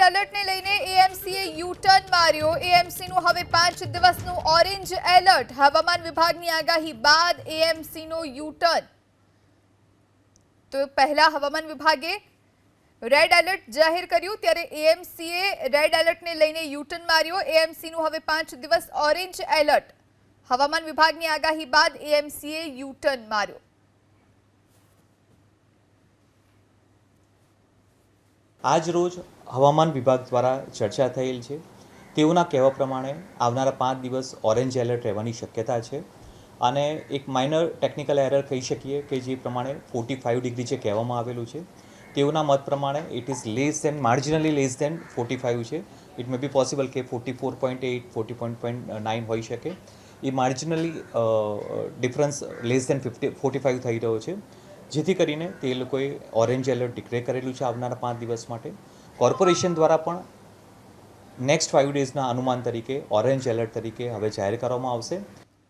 Red એલર્ટને લઈને એએમસીએ U turn માર્યો. એએમસીનું હવે પાંચ દિવસનું ઓરેન્જ એલર્ટ હવામાન વિભાગની આગાહી બાદ એએમસીનો યુટર્ન તો પહેલા હવામાન વિભાગે રેડ એલર્ટ જાહેર કર્યું, ત્યારે એએમસીએ રેડ એલર્ટને લઈને યુટર્ન માર્યો. એએમસીનું હવે પાંચ દિવસ ઓરેન્જ એલર્ટ હવામાન વિભાગની આગાહી બાદ એએમસીએ યુટર્ન માર્યો. આજ હવામાન વિભાગ દ્વારા ચર્ચા થયેલ છે. તેઓના કહેવા પ્રમાણે આવનારા પાંચ દિવસ ઓરેન્જ એલર્ટ રહેવાની શક્યતા છે અને એક માઇનર ટેકનિકલ એરર કહી શકીએ કે જે પ્રમાણે ફોર્ટી ફાઇવ ડિગ્રી જે કહેવામાં આવેલું છે. તેઓના મત પ્રમાણે it is less than marginally less than forty five છે. ઇટ મે બી પોસિબલ કે forty four point eight forty point point nine હોઈ શકે. એ marginally difference less than fifty forty five થઈ રહ્યો છે. જેથી કરીને તે લોકોએ ઓરેન્જ એલર્ટ ડિક્લેર કરેલું છે આવનારા પાંચ દિવસ માટે. કોર્પોરેશન દ્વારા પણ નેક્સ્ટ ફાઇવ ડેઝના અનુમાન તરીકે ઓરેન્જ એલર્ટ તરીકે હવે જાહેર કરવામાં આવશે.